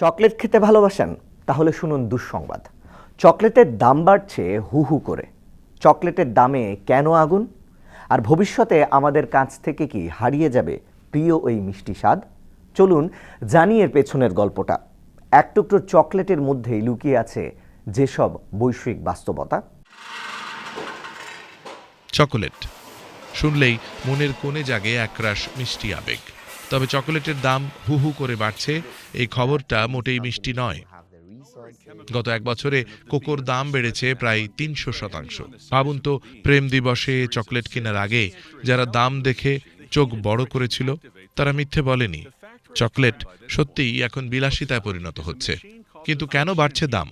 Chocolate খেতে ভালোবাসেন, তাহলে শুনুন দুঃসংবাদ। চকলেটের দাম বাড়ছে হু হু করে। চকলেটের দামে কেন আগুন? আর ভবিষ্যতে আমাদের কাছ থেকে কি হারিয়ে যাবে প্রিয় ওই মিষ্টি স্বাদ? চলুন জানি এর পেছনের গল্পটা। এক টুকরো চকলেটের মধ্যেই লুকিয়ে আছে যেসব বৈশ্বিক বাস্তবতা। চকোলেট। শুনলেই মনের কোণে জাগে একরাশ মিষ্টি আবেগ। তবে চকোলেটের দাম হু হু করে বাড়ছে। এই খবরটা মোটেই মিষ্টি নয়। গত এক বছরে কোকোর দাম বেড়েছে প্রায় তিনশো শতাংশ। ভাবুন তো, প্রেম দিবসে চকলেট কেনার আগে যারা দাম দেখে চোখ বড় করেছিল, তারা মিথ্যে বলেনি। চকলেট সত্যিই এখন বিলাসিতায় পরিণত হচ্ছে। কিন্তু কেন বাড়ছে দাম?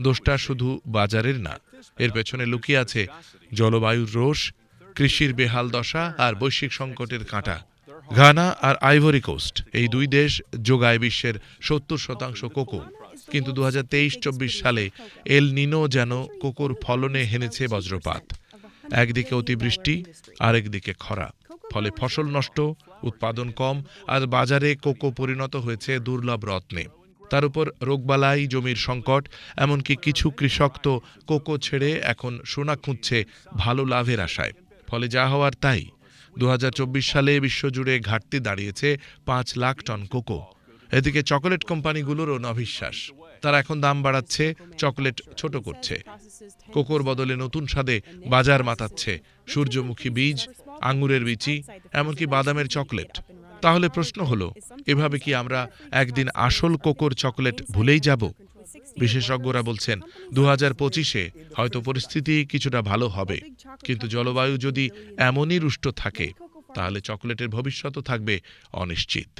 দোষটা শুধু বাজারের না। এর পেছনে লুকিয়ে আছে জলবায়ুর রোষ, কৃষির বেহাল দশা আর বৈশ্বিক সংকটের কাঁটা। ঘানা আর আইভরি কোস্ট, এই দুই দেশ যোগায় বিশ্বের সত্তর শতাংশ কোকো। কিন্তু দু হাজার তেইশ চব্বিশ সালে এল নিনো যেন কোকোর ফলনে হেনেছে বজ্রপাত। একদিকে অতিবৃষ্টি, আরেকদিকে খরা। ফলে ফসল নষ্ট, উৎপাদন কম আর বাজারে কোকো পরিণত হয়েছে দুর্লভ রত্নে। তার উপর রোগবালাই, জমির সংকট, এমনকি কিছু কৃষক তো কোকো ছেড়ে এখন সোনা খুঁজছে ভালো লাভের আশায়। ফলে যা হওয়ার তাই। দু হাজার চব্বিশ সালে বিশ্বজুড়ে ঘাটতি দাঁড়িয়েছে পাঁচ লাখ টন কোকো। এদিকে চকোলেট কোম্পানিগুলোরও নভিশ্বাস তারা এখন দাম বাড়াচ্ছে, চকলেট ছোট করছে। কোকোর বদলে নতুন স্বাদে বাজার মাতাচ্ছে। সূর্যমুখী বীজ, আঙুরের বিচি, এমনকি বাদামের চকলেট। তাহলে প্রশ্ন হলো, এভাবে কি আমরা একদিন আসল কোকোর চকলেট ভুলেই যাব? বিশেষজ্ঞরা বলছেন দু হাজার পঁচিশে হয়তো পরিস্থিতি কিছুটা ভালো হবে, কিন্তু জলবায়ু যদি এমনই রুষ্ট থাকে, তাহলে চকলেটের ভবিষ্যৎও থাকবে অনিশ্চিত।